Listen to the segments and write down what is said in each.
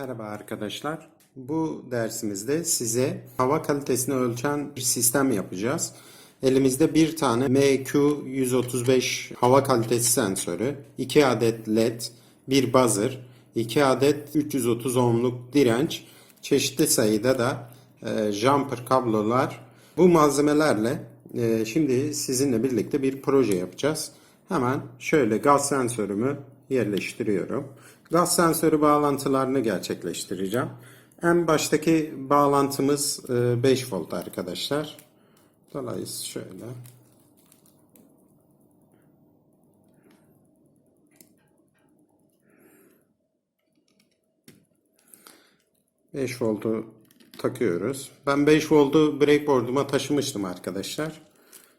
Merhaba arkadaşlar. Bu dersimizde size hava kalitesini ölçen bir sistem yapacağız. Elimizde bir tane MQ135 hava kalitesi sensörü, 2 adet LED, bir buzzer, 2 adet 330 ohmluk direnç, çeşitli sayıda da e, jumper kablolar. Bu malzemelerle e, şimdi sizinle birlikte bir proje yapacağız. Hemen şöyle gaz sensörümü yerleştiriyorum. Gaz sensörü bağlantılarını gerçekleştireceğim. En baştaki bağlantımız e, 5 volt arkadaşlar. Dolayısıyla şöyle. Beş voltu takıyoruz. Ben 5 voltu breakboard'uma taşımıştım arkadaşlar.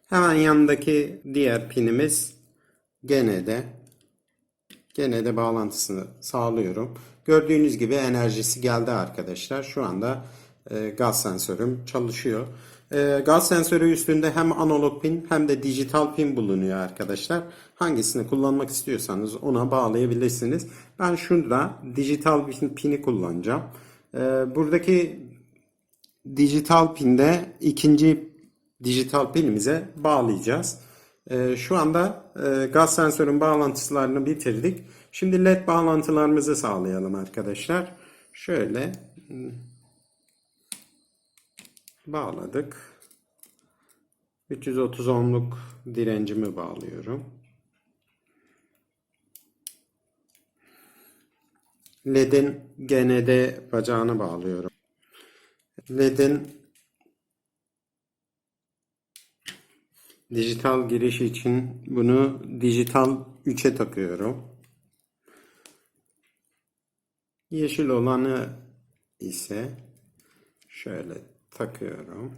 Hemen yanındaki diğer pinimiz gene de gene de bağlantısını sağlıyorum. Gördüğünüz gibi enerjisi geldi arkadaşlar. Şu anda e, gaz sensörüm çalışıyor. E, gaz sensörü üstünde hem analog pin hem de dijital pin bulunuyor arkadaşlar. Hangisini kullanmak istiyorsanız ona bağlayabilirsiniz. Ben şunda dijital pin- pini kullanacağım. E, buradaki dijital pinde ikinci dijital pinimize bağlayacağız. Ee, şu anda e, gaz sensörün bağlantılarını bitirdik. Şimdi led bağlantılarımızı sağlayalım arkadaşlar. Şöyle hmm, bağladık. 330 ohmluk direncimi bağlıyorum. LED'in GND bacağını bağlıyorum. LED'in dijital giriş için bunu dijital 3'e takıyorum. Yeşil olanı ise şöyle takıyorum.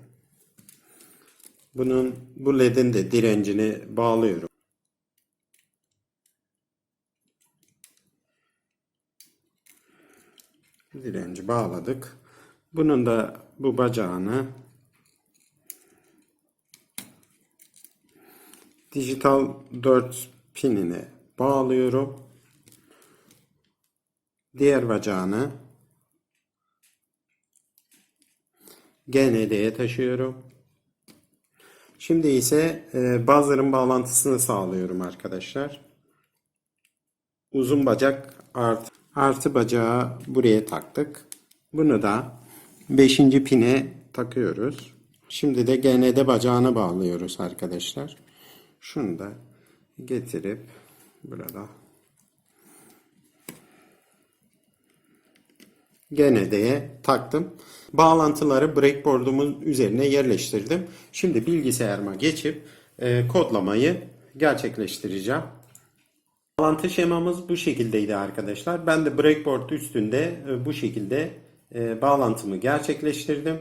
Bunun bu ledin de direncini bağlıyorum. Direnci bağladık. Bunun da bu bacağını dijital 4 pinini bağlıyorum. Diğer bacağını GND'ye taşıyorum. Şimdi ise e, buzzer'ın bağlantısını sağlıyorum arkadaşlar. Uzun bacak artı, artı bacağı buraya taktık. Bunu da 5. pine takıyoruz. Şimdi de GND bacağına bağlıyoruz arkadaşlar. Şunu da getirip burada GND'ye taktım. Bağlantıları breakboard'umun üzerine yerleştirdim. Şimdi bilgisayarıma geçip e, kodlamayı gerçekleştireceğim. Bağlantı şemamız bu şekildeydi arkadaşlar. Ben de breakboard üstünde e, bu şekilde e, bağlantımı gerçekleştirdim.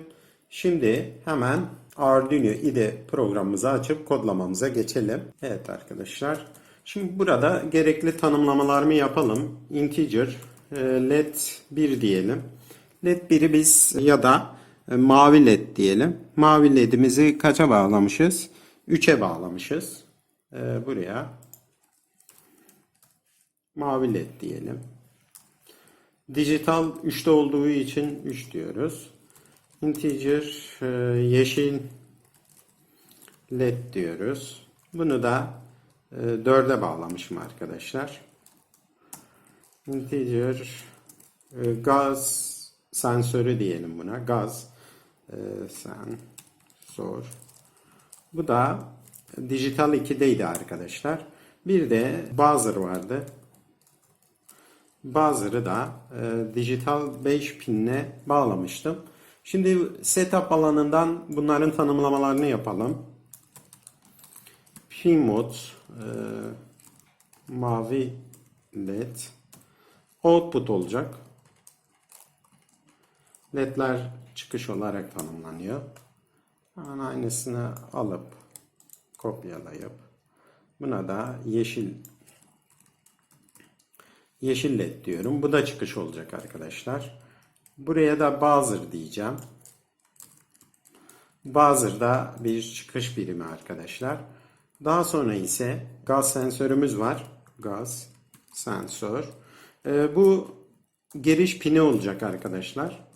Şimdi hemen Arduino IDE programımızı açıp kodlamamıza geçelim. Evet arkadaşlar. Şimdi burada gerekli tanımlamalarımı yapalım. Integer e, led 1 diyelim. Led 1'i biz ya da e, mavi led diyelim. Mavi ledimizi kaça bağlamışız? 3'e bağlamışız. E, buraya mavi led diyelim. Dijital 3'te olduğu için 3 diyoruz. Integer e, yeşil led diyoruz. Bunu da e, 4'e bağlamışım arkadaşlar. Integer e, gaz sensörü diyelim buna. Gaz e, sensör. Bu da dijital 2'deydi arkadaşlar. Bir de buzzer vardı. Buzzer'ı da e, dijital 5 pinle bağlamıştım. Şimdi setup alanından bunların tanımlamalarını yapalım. Pin mod e, mavi led output olacak. Ledler çıkış olarak tanımlanıyor. Hemen aynısını alıp kopyalayıp buna da yeşil yeşil led diyorum. Bu da çıkış olacak arkadaşlar. Buraya da buzzer diyeceğim. Buzzer da bir çıkış birimi arkadaşlar. Daha sonra ise gaz sensörümüz var. Gaz sensör. Ee, bu giriş pini olacak arkadaşlar.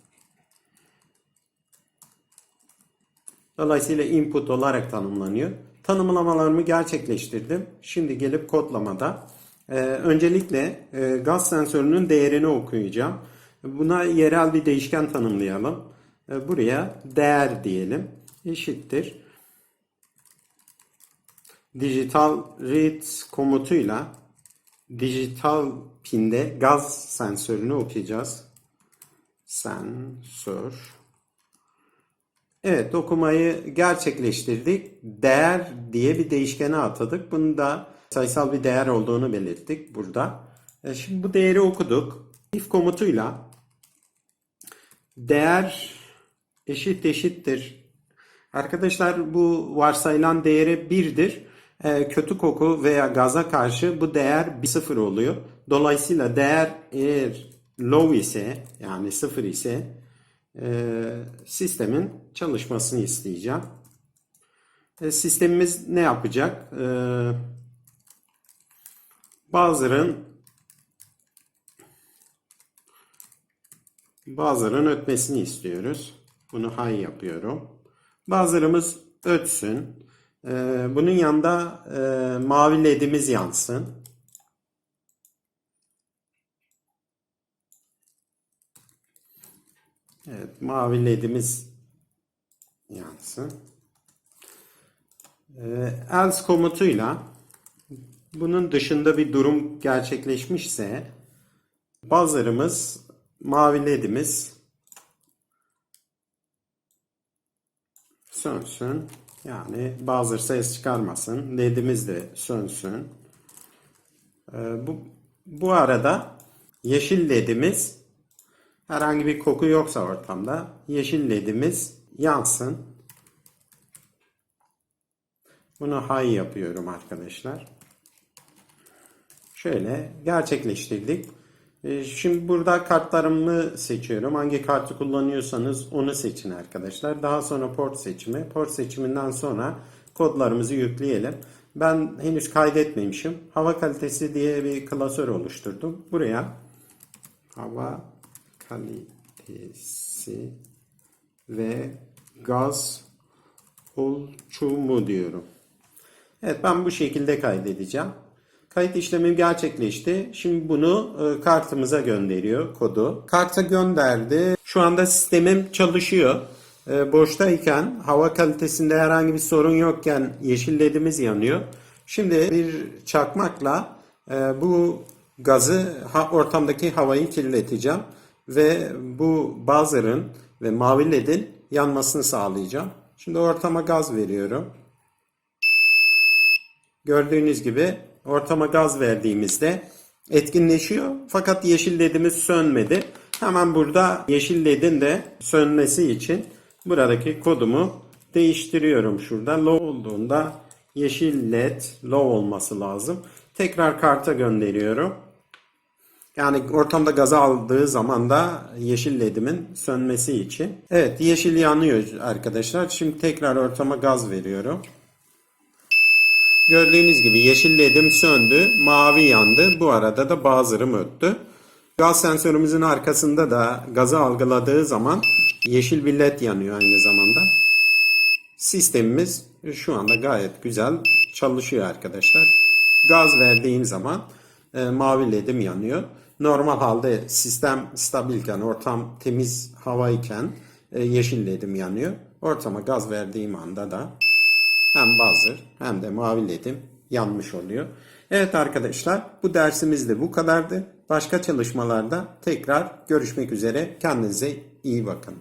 Dolayısıyla input olarak tanımlanıyor. Tanımlamalarımı gerçekleştirdim. Şimdi gelip kodlamada e, öncelikle e, gaz sensörünün değerini okuyacağım. Buna yerel bir değişken tanımlayalım. E, buraya değer diyelim. Eşittir. Digital read komutuyla dijital pinde gaz sensörünü okuyacağız. Sensör. Evet okumayı gerçekleştirdik. Değer diye bir değişkene atadık. Bunu da sayısal bir değer olduğunu belirttik burada. E, Şimdi bu değeri okuduk. If komutuyla değer eşit eşittir. Arkadaşlar bu varsayılan değeri 1'dir. E, kötü koku veya gaza karşı bu değer bir sıfır oluyor. Dolayısıyla değer eğer low ise yani sıfır ise e, sistemin çalışmasını isteyeceğim. E, sistemimiz ne yapacak? E, buzzer'ın buzzer'ın ötmesini istiyoruz. Bunu high yapıyorum. Buzzer'ımız ötsün. E, bunun yanında e, mavi ledimiz yansın. Evet, mavi ledimiz yansın. Ee, else komutuyla bunun dışında bir durum gerçekleşmişse buzzer'ımız mavi ledimiz sönsün. Yani buzzer ses çıkarmasın. Ledimiz de sönsün. Ee, bu, bu arada yeşil ledimiz Herhangi bir koku yoksa ortamda yeşil ledimiz yansın. Bunu high yapıyorum arkadaşlar. Şöyle gerçekleştirdik. Ee, Şimdi burada kartlarımı seçiyorum. Hangi kartı kullanıyorsanız onu seçin arkadaşlar. Daha sonra port seçimi. Port seçiminden sonra kodlarımızı yükleyelim. Ben henüz kaydetmemişim. Hava kalitesi diye bir klasör oluşturdum. Buraya hava kalitesi ve gaz ölçümü diyorum. Evet ben bu şekilde kaydedeceğim. Kayıt işlemim gerçekleşti. Şimdi bunu e, kartımıza gönderiyor kodu. Karta gönderdi. Şu anda sistemim çalışıyor. E, boştayken hava kalitesinde herhangi bir sorun yokken yeşil ledimiz yanıyor. Şimdi bir çakmakla e, bu gazı ortamdaki havayı kirleteceğim ve bu buzzer'ın ve mavi ledin yanmasını sağlayacağım. Şimdi ortama gaz veriyorum. Gördüğünüz gibi ortama gaz verdiğimizde etkinleşiyor. Fakat yeşil ledimiz sönmedi. Hemen burada yeşil ledin de sönmesi için buradaki kodumu değiştiriyorum şurada. Low olduğunda yeşil led low olması lazım. Tekrar karta gönderiyorum. Yani ortamda gaza aldığı zaman da yeşil ledimin sönmesi için. Evet yeşil yanıyor arkadaşlar. Şimdi tekrar ortama gaz veriyorum. Gördüğünüz gibi yeşil ledim söndü, mavi yandı. Bu arada da buzzer'ım öttü. Gaz sensörümüzün arkasında da gazı algıladığı zaman yeşil bir led yanıyor aynı zamanda. Sistemimiz şu anda gayet güzel çalışıyor arkadaşlar. Gaz verdiğim zaman e, mavi ledim yanıyor. Normal halde sistem stabilken, ortam temiz havayken e, yeşil ledim yanıyor. Ortama gaz verdiğim anda da hem buzzer hem de mavi ledim yanmış oluyor. Evet arkadaşlar bu dersimiz de bu kadardı. Başka çalışmalarda tekrar görüşmek üzere. Kendinize iyi bakın.